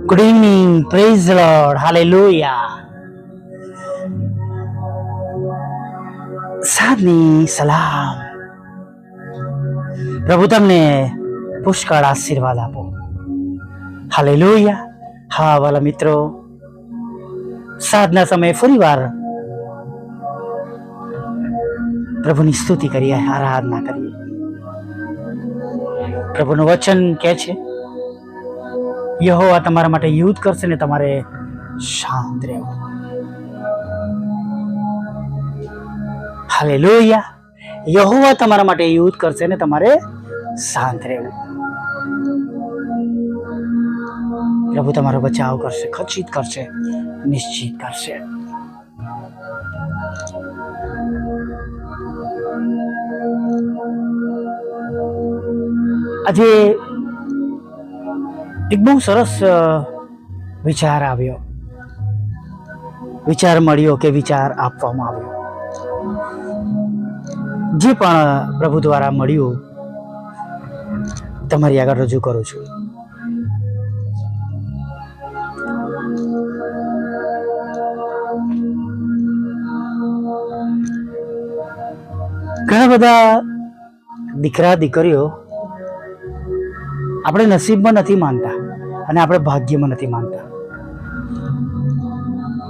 Good evening. Praise the Lord. Hallelujah. સાદની સલામ પ્રભુ તમને પુષ્કળ આશીર્વાદ આપો હાલે લોહિયા હા વાલા મિત્રો સાધના સમયે ફરીવાર પ્રભુની સ્તુતિ કરીએ આરાધના કરીએ પ્રભુનું વચન કે છે યહોવા તમારા માટે યુદ્ધ કરશે ને તમારે શાંત રહેવું. હાલેલુયા. યહોવા તમારા માટે યુદ્ધ કરશે ને તમારે શાંત રહેવું. પ્રભુ તમારો બચાવ કરશે, ખચિત કરશે, નિશ્ચિત કરશે. આજે એક બહુ સરસ વિચાર આવ્યો. વિચાર મળ્યો કે વિચાર આપવામાં આવ્યો. જે પણ પ્રભુ દ્વારા મળ્યું, તમારી આગળ રજૂ કરું છું. ઘણા બધા દીકરા, દીકરીઓ આપણે નસીબમાં નથી માનતા અને આપણે ભાગ્યમાં નથી માનતા.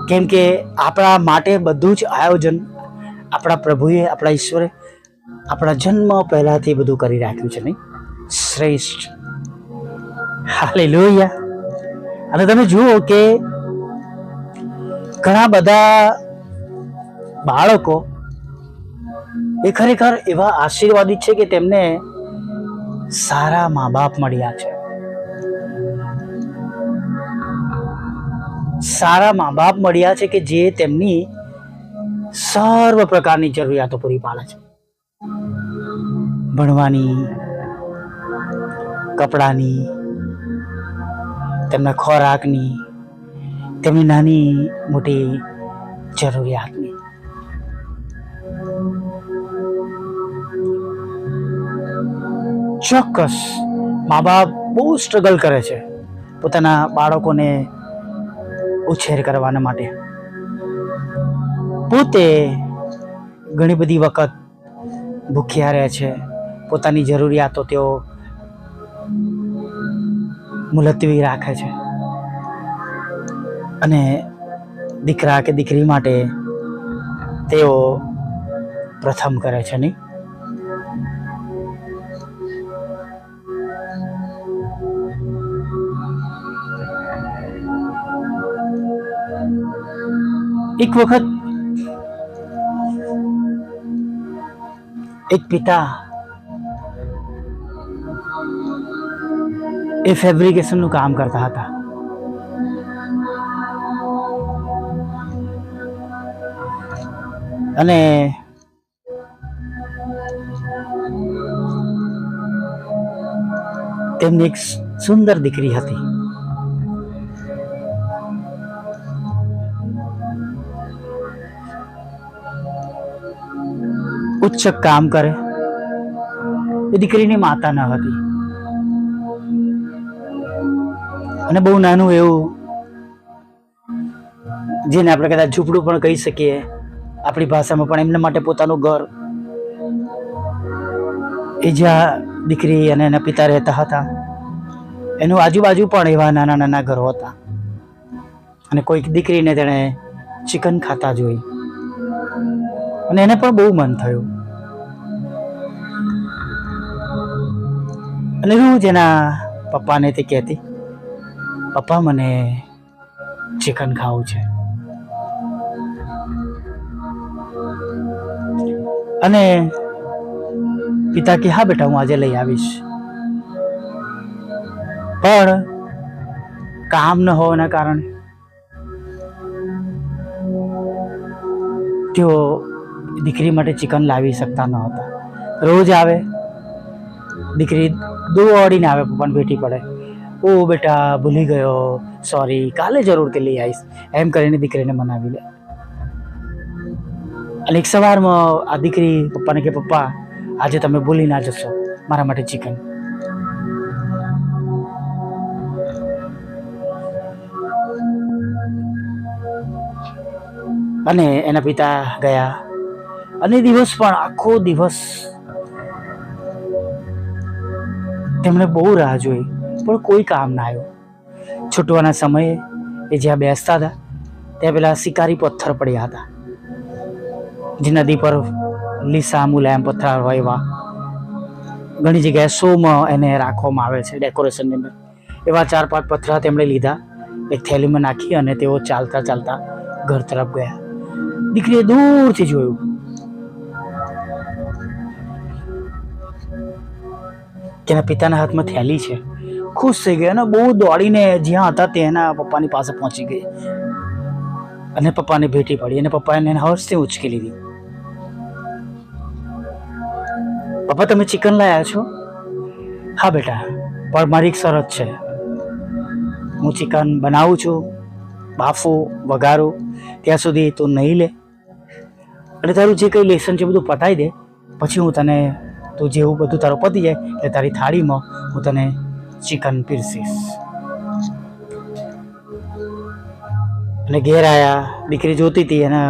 કેમ કે આપણા માટે બધું જ આયોજન આપણા પ્રભુએ, આપણા ઈશ્વરે, આપણા જન્મ પહેલાંથી બધું કરી રાખ્યું છે, નહીં? શ્રેષ્ઠ. હાલે લોહિયા અને તમે જુઓ કે ઘણા બધા બાળકો એ ખરેખર એવા આશીર્વાદિત છે કે તેમને સારા મા બાપ મળ્યા છે. સારા મા બાપ મળ્યા છે કે જે તેમની સર્વ પ્રકારની જરૂરિયાતો પૂરી પાડે છે. ભણવાની, કપડાની, તેમના ખોરાકની, તેમની નાની મોટી જરૂરિયાતની. ચોક્કસ મા બાપ બહુ સ્ટ્રગલ કરે છે પોતાના બાળકોને ઉછેર કરવાના માટે. પોતે ઘણી બધી વખત ભૂખ્યા રહે છે. પોતાની જરૂરિયાતો તેઓ મુલતવી રાખે છે. અને દીકરા કે દીકરી માટે તેઓ પ્રથમ કરે છે, નહીં? એક વખત એક પિતા એ ફેબ્રિકેશનનું કામ કરતા હતા. અને તેમની એક સુંદર દીકરી હતી. ઉચ્ચ કામ કરે. એ દીકરીની માતા ન હતી. અને બહુ નાનું એવું, જેને આપણે કદાચ ઝૂંપડું પણ કહી શકીએ, આપણી ભાષામાં પણ એમના માટે પોતાનું ઘર. એ જ્યાં દીકરી અને એના પિતા રહેતા હતા. એનું આજુબાજુ પણ એવા નાના નાના ઘરો હતા. અને કોઈક દીકરીને તેણે ચિકન ખાતા જોઈ. અને એને પણ બહુ મન થયું. અને રોજ એના પપ્પાને તે કહેતી, પપ્પા, મને ચિકન ખાવું છે. અને પિતા કે, હા બેટા, હું આજે લઈ આવીશ. પણ કામ ન હોવાના કારણે તેઓ દીકરી માટે ચિકન લાવી શકતા ન હતા. રોજ આવે, દીકરી દોડીને આવે, પણ ભેટી પડે. ઓ બેટા, ભૂલી ગયો. સોરી કાલે જરૂરથી લઈ આવીશ. એમ કરીને દીકરીને મનાવી લે. અને એક સવારમાં આ દીકરી પપ્પાને કે, પપ્પા, આજે તમે ભૂલી ના જશો. મારા માટે ચિકન. અને એના પિતા ગયા. અને દિવસ પણ આખો દિવસ તેમણે બહુ રાહ જોઈ, પણ કોઈ કામ ના આવ્યું. છૂટવાના સમયે એ જ્યાં બેસતા હતા, ત્યાં પેલા શિકારી પથ્થર પડ્યા હતા. જે નદી પર લીસા મુલાયમ પથ્થર હોય એવા ઘણી જગ્યાએ શોમાં એને રાખવામાં આવે છે ડેકોરેશનની અંદર. એવા ચાર પાંચ પથરા તેમણે લીધા, એક થેલીમાં નાખી અને તેઓ ચાલતા ચાલતા ઘર તરફ ગયા. દીકરીએ દૂરથી જોયું એના પિતાના હાથમાં થેલી છે. ખુશ થઈ ગઈ અને બહુ દોડીને જ્યાં હતા તેના પપ્પાની પાસે પહોંચી ગઈ. અને પપ્પાને ભેટી પડી અને પપ્પાએ એને હર્ષથી ઉચકી લીધી. પપ્પા, તમે ચિકન લાયા છો? હા બેટા, પણ મારી એક શરત છે. હું ચિકન બનાવું છું, બાફું, વઘારું, ત્યાં સુધી તું નહીં લે. અને તારું જે કંઈ લેસન છે બધું પતાવી દે. પછી હું તને તું જેવું બધું તારું પતી જાય એટલે તારી થાળીમાં હું તને ચિકન પીરસીશ અને ઘેર આવ્યા દીકરી જોતી હતી અને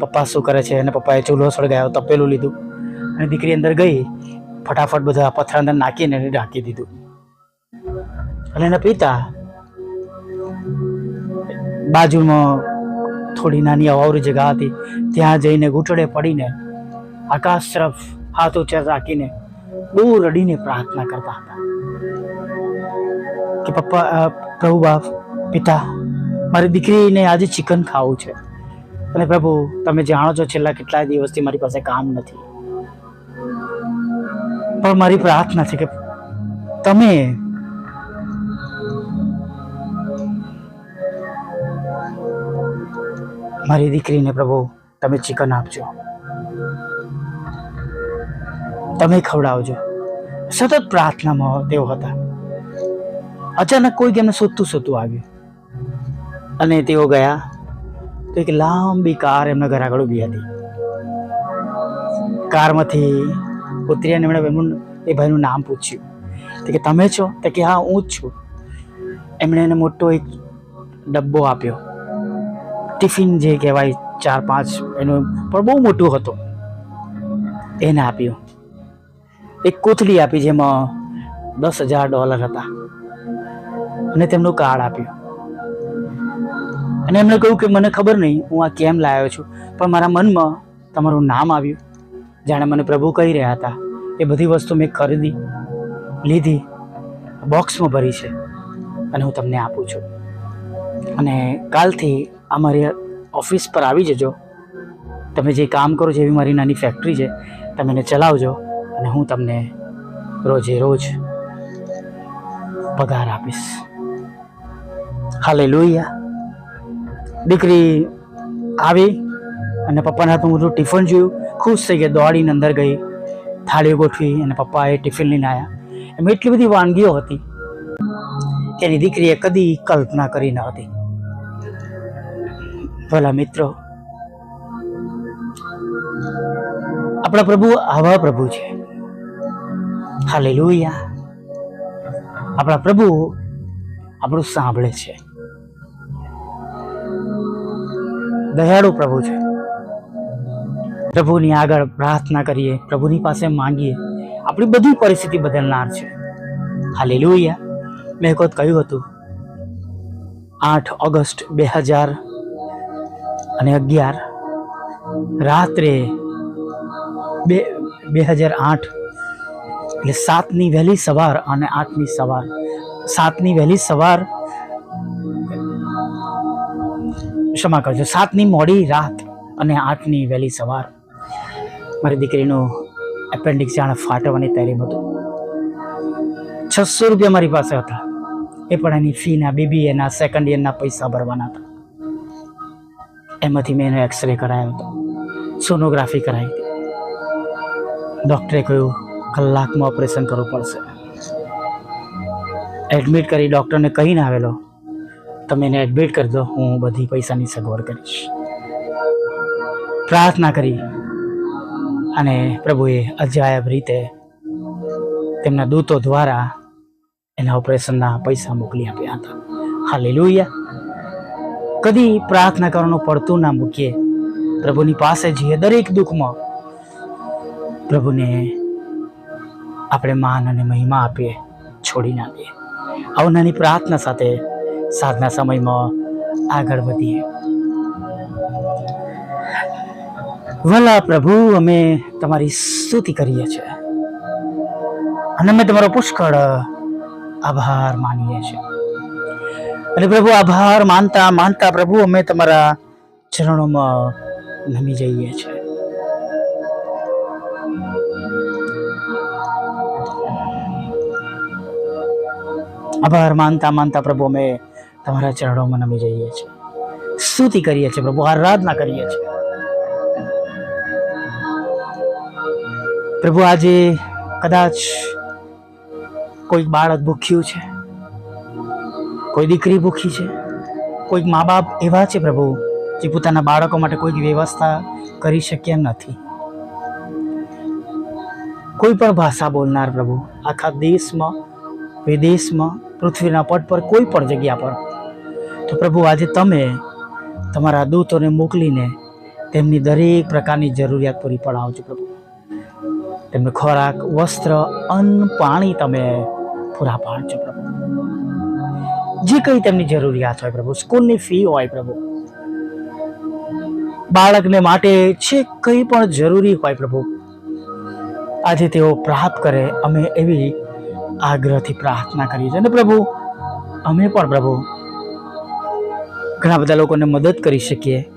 પપ્પા શું કરે છે, અને પપ્પાએ ચૂલો સળગાયો, તપેલું લીધું. અને દીકરી અંદર ગઈ, ફટાફટ બધા પથ્થર અંદર નાખીને ઢાંકી દીધું. અને એના પિતા બાજુમાં થોડી નાની અવાવરી જગા હતી, ત્યાં જઈને ઘૂંટડે પડીને આકાશ તરફ હાથ ઊંચા રાખીને બહુ રડીને પ્રાર્થના કરતા હતા કે પપ્પા પ્રભુ બાપ, પિતા, મારી દીકરીને આજે ચિકન ખાવું છે. અને પ્રભુ, તમે જાણો છો છેલ્લા કેટલાય દિવસથી મારી પાસે કામ નથી. પણ મારી પ્રાર્થના છે કે તમે મારી દીકરીને પ્રભુ, તમે ચિકન આપજો. તમે ખવડાવજો. સતત પ્રાર્થનામાં તેઓ હતા. અચાનક કોઈ એમને શોધતું શોધતું આવ્યું. અને તેઓ ગયા તો એક લાંબી કાર એમના ઘર આગળ ઊભી હતી. કારમાંથી ઉતરી અને એમણે એમનું એ ભાઈનું નામ પૂછ્યું. કે, તમે છો? તો કે, હા, હું જ છું. એમણે એને મોટો એક ડબ્બો આપ્યો. ટિફિન જે કહેવાય, ચાર પાંચ, એનું પણ બહુ મોટું હતું. એને આપ્યું. એક કોથળી આપી જેમાં દસ હજાર ડોલર હતા. અને તેમનું કાર્ડ આપ્યું. અને એમણે કહ્યું કે મને ખબર નહીં, હું આ કેમ લાવ્યો છું? પણ મારા મનમાં તમારું નામ આવ્યું. જાણે મને પ્રભુ કહી રહ્યા હતા એ બધી વસ્તુ મેં ખરીદી, લીધી, બોક્સમાં ભરી છે અને હું તમને આપું છું. અને કાલથી અમારી ઓફિસ પર આવી જજો. તમે જે કામ કરો છો એવી મારી નાની ફેક્ટરી છે, તમે એને ચલાવજો. અને હું તમને રોજે રોજ પગાર આપીશ. હાલે લોહિયા દીકરી આવી અને પપ્પાના હાથમાં બધું ટિફિન જોયું. ખુશ થઈ ગયા. દોડીને અંદર ગઈ. થાળીઓ ગોઠવી અને પપ્પાએ ટિફિન લઈને આવ્યા એમ એટલી બધી વાનગીઓ હતી એની દીકરીએ કદી કલ્પના કરી ન હતી. ભલા મિત્રો, આપણા પ્રભુ આવા પ્રભુ છે. હાલે આપણા પ્રભુ આપણું સાંભળે છે. દયાળુ પ્રભુ છે. પ્રભુની આગળ પ્રાર્થના કરીએ, પ્રભુની પાસે માંગીએ. આપણી બધી પરિસ્થિતિ બદલનાર છે. હાલે મેં કોત કહ્યું હતું, આઠ ઓગસ્ટ બે હજાર અને અગિયાર રાત્રે બે બે હજાર આઠ એટલે સાતની વહેલી સવાર અને આઠની સવાર. સાતની વહેલી સવાર ક્ષમા કરજો. સાતની મોડી રાત અને આઠની વહેલી સવાર. મારી દીકરીનું એપેન્ડિક્સ જાણે ફાટવાની તૈયારી હતું. છસો રૂપિયા મારી પાસે હતા. એ પણ એની ફીના, બીબીએના સેકન્ડ યરના પૈસા ભરવાના હતા. એમાંથી મેં એનો એક્સરે કરાયો હતો. સોનોગ્રાફી કરાવી હતી. ડૉક્ટરે કહ્યું કલાકમાં ઓપરેશન કરવું પડશે. એડમિટ કરી ડૉક્ટરને કહીને આવેલો, તમે એને એડમિટ કરી દો, હું બધી પૈસાની સગવડ કરીશ. પ્રાર્થના કરી અને પ્રભુએ અજાયબ રીતે તેમના દૂતો દ્વારા એના ઓપરેશનના પૈસા મોકલી આપ્યા હતા. હાલેલુયા. કદી પ્રાર્થના કરવાનું પડતું ના મૂકીએ. પ્રભુની પાસે જઈએ દરેક દુઃખમાં. પ્રભુને આપણે માન અને મહિમા આપીએ, છોડી ના દઈએ. આવું નાની પ્રાર્થના સાથે સાધના સમયમાં આગળ વધીએ. વલા પ્રભુ, અમે તમારી સ્તુતિ કરીએ છીએ. અને અમે તમારો પુષ્કળ આભાર માનીએ છીએ. અને પ્રભુ, આભાર માનતા માનતા પ્રભુ, અમે તમારા ચરણોમાં નમી જઈએ છીએ. આભાર. માનતા માનતા પ્રભુ, અમે તમારા ચરણોમાં નમી જઈએ છીએ. સ્તુતિ કરીએ છીએ પ્રભુ, આરાધના કરીએ છીએ. પ્રભુ, આજે કદાચ કોઈક બાળક ભૂખ્યું છે, કોઈ દીકરી ભૂખી છે, કોઈક મા બાપ એવા છે પ્રભુ, જે પોતાના બાળકો માટે કોઈક વ્યવસ્થા કરી શક્યા નથી. કોઈ પણ ભાષા બોલનાર પ્રભુ, આખા દેશમાં, વિદેશમાં પૃથ્વીના પટ પર, કોઈ પણ જગ્યા પર. તો પ્રભુ, આજે તમે તમારા દૂતોને મોકલીને તેમની દરેક પ્રકારની જરૂરિયાત પૂરી પડાવજો પ્રભુ. તેમને ખોરાક, વસ્ત્ર, અન્ન, પાણી તમે પૂરા પાડજો પ્રભુ. જે કંઈ તેમની જરૂરિયાત હોય પ્રભુ, સ્કૂલની ફી હોય પ્રભુ, બાળકને માટે જે કંઈ પણ જરૂરી હોય પ્રભુ, આજે તેઓ પ્રાપ્ત કરે, અમે એવી આગ્રહથી પ્રાર્થના કરીએ છીએ. અને પ્રભુ, અમે પણ પ્રભુ, ઘણા બધા લોકોને મદદ કરી શકીએ.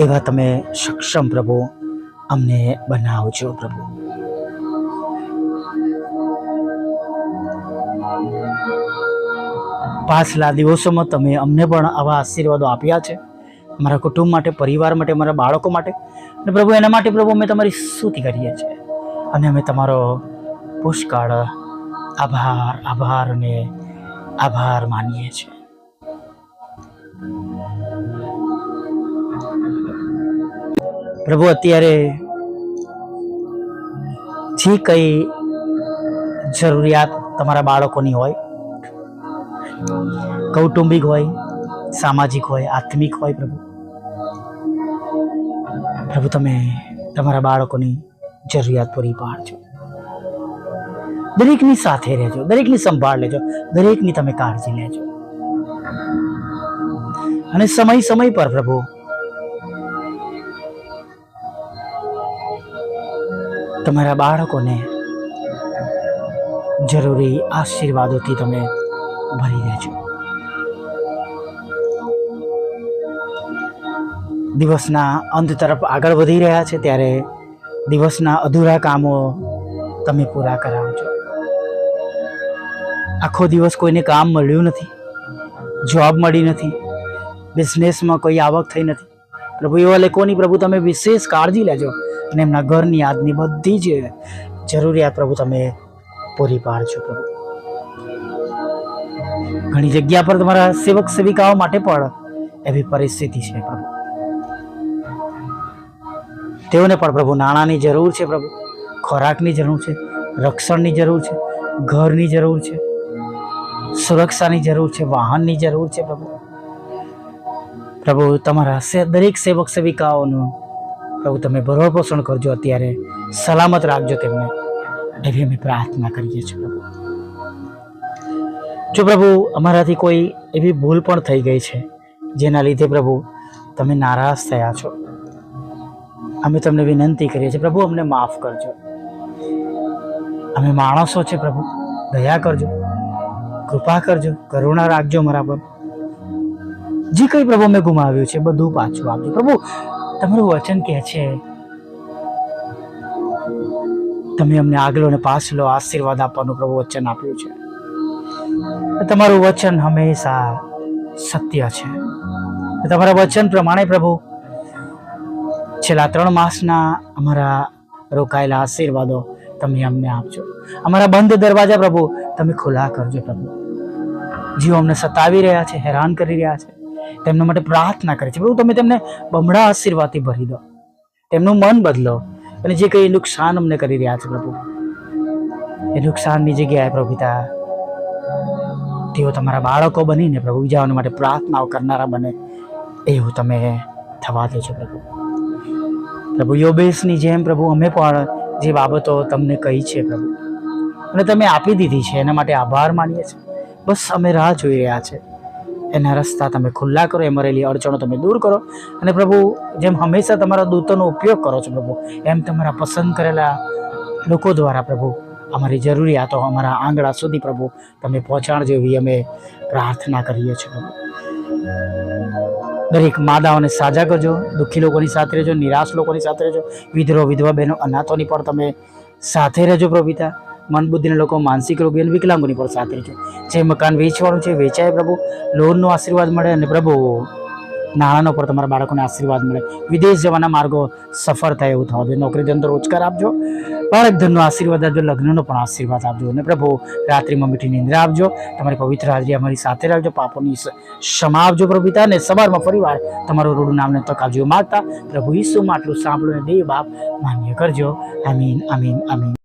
એવા તમે સક્ષમ પ્રભુ, અમને બનાવજો પ્રભુ. પાછલા દિવસોમાં તમે અમને પણ આવા આશીર્વાદો આપ્યા છે. મારા કુટુંબ માટે, પરિવાર માટે, મારા બાળકો માટે. અને પ્રભુ, એના માટે પ્રભુ અમે તમારી સ્તુતિ કરીએ છીએ. અને અમે તમારો પુષ્કળ આભાર આભાર અને આભાર માનીએ છીએ. પ્રભુ, અત્યારે જે કંઈ જરૂરિયાત તમારા બાળકોની હોય? કૌટુંબિક હોય, સામાજિક હોય, આત્મિક હોય પ્રભુ? પ્રભુ, તમે તમારા બાળકોની જરૂરિયાત પૂરી પાડજો. દરેકની સાથે રહેજો, દરેકની સંભાળ લેજો, દરેકની તમે કાળજી લેજો. અને સમય સમય પર પ્રભુ, તમારા બાળકોને જરૂરી આશીર્વાદોથી તમે ભરી દેજો. દિવસના અંત તરફ આગળ વધી રહ્યા છે, ત્યારે દિવસના અધૂરા કામો તમે પૂરા કરાવજો. આખો દિવસ કોઈને કામ મળ્યું નથી જોબ મળી નથી બિઝનેસમાં કોઈ આવક થઈ નથી. પ્રભુ, એવા લોકોની પ્રભુ, તમે વિશેષ કાળજી લેજો અને એમના ઘરની આજની બધી જ જરૂરિયાત પ્રભુ, તમે પૂરી પાડજો પ્રભુ. ઘણી જગ્યા પર તમારા સેવક સેવિકાઓ માટે પણ એવી પરિસ્થિતિ છે પ્રભુ. તેઓને પણ પ્રભુ નાણાંની જરૂર છે પ્રભુ, ખોરાકની જરૂર છે, રક્ષણની જરૂર છે, ઘરની જરૂર છે. સુરક્ષાની જરૂર છે, વાહનની જરૂર છે પ્રભુ. પ્રભુ, તમારા દરેક સેવક સેવિકાઓનું પ્રભુ તમે ભરણ પોષણ કરજો અત્યારે. સલામત રાખજો તેમને. એવી અમે પ્રાર્થના કરીએ છીએ પ્રભુ. જો પ્રભુ અમારાથી કોઈ એવી ભૂલ પણ થઈ ગઈ છે, જેના લીધે પ્રભુ તમે નારાજ થયા છો, અમે તમને વિનંતી કરીએ છીએ, પ્રભુ અમને માફ કરજો. અમે માણસો છે પ્રભુ, દયા કરજો. કૃપા કરજો, કરુણા રાખજો મારા પર. જે કંઈ પ્રભુ મેં ગુમાવ્યું છે, બધું પાછું આપજો. પ્રભુ, તમારું વચન કહે છે, તમે અમને આગલો અને પાછલો આશીર્વાદ આપવાનું પ્રભુ વચન આપ્યું છે. તમારું વચન હંમેશા સત્ય છે. તમારા વચન પ્રમાણે પ્રભુ, છેલ્લા ત્રણ માસના અમારા રોકાયેલા આશીર્વાદો તમે અમને આપજો. અમારા બંધ દરવાજા પ્રભુ તમે ખુલ્લા કરજો પ્રભુ. જીવો અમને સતાવી રહ્યા છે, હેરાન કરી રહ્યા છે, તેમના માટે પ્રાર્થના કરે છે. પ્રભુ, તમે તેમને બમણા આશીર્વાદથી ભરી દો. તેમનું મન બદલો અને જે કંઈ નુકસાન અમને કરી રહ્યા છે પ્રભુ, એ નુકસાનની જગ્યાએ પ્રભુ તેઓ તમારા બાળકો બનીને પ્રભુ બીજાઓને માટે પ્રાર્થનાઓ કરનારા બને. એવું તમે થવા દેજો પ્રભુ. પ્રભુ, યોબેશની જેમ પ્રભુ, અમે પણ જે બાબતો તમને કહી છે પ્રભુ. અને તમે આપી દીધી છે, એના માટે આભાર માનીએ છીએ. બસ અમે રાહ જોઈ રહ્યા છે. એના રસ્તા તમે ખુલ્લા કરો એમાં રહેલી અડચણો તમે દૂર કરો. અને પ્રભુ, જેમ હંમેશા તમારા દૂતોનો ઉપયોગ કરો છો પ્રભુ, એમ તમારા પસંદ કરેલા લોકો દ્વારા પ્રભુ, અમારી જરૂરિયાતો અમારા આંગળા સુધી પ્રભુ, તમે પહોંચાડજો એવી અમે પ્રાર્થના કરીએ છીએ પ્રભુ. દરેક માદાઓને સાજા કરજો, દુઃખી લોકોની સાથે રહેજો, નિરાશ લોકોની સાથે રહેજો, વિધરો, વિધવા બહેનો, અનાથોની પણ તમે સાથે રહેજો પ્રભુ પિતા મન બુદ્ધિના લોકો માનસિક રોગી અને વિકલાંગોની પણ સાથે રહેજો જે મકાન વેચવાનું છે, વેચાય પ્રભુ. લોનનો આશીર્વાદ મળે અને પ્રભુ, નાણાંનો પર તમારા બાળકોને આશીર્વાદ મળે. વિદેશ જવાના માર્ગો સફળ થાય એવું થવા જોઈએ નોકરી ધંધો રોજગાર આપજો. બાળક ધનનો આશીર્વાદ આપજો. લગ્નનો પણ આશીર્વાદ આપજો. અને પ્રભુ, રાત્રિમાં મીઠી નિંદ્રા આપજો તમારી પવિત્ર હાજરી અમારી સાથે રાખજો. પાપોની ક્ષમા આપજો પ્રભુ પિતા. અને સવારમાં ફરીવાર તમારું રૂડું નામને તક આપજો માગતા પ્રભુ ઈસુમાં આટલું સાંભળો દેવ બાપ માન્ય કરજો. આમીન આમીન આમીન.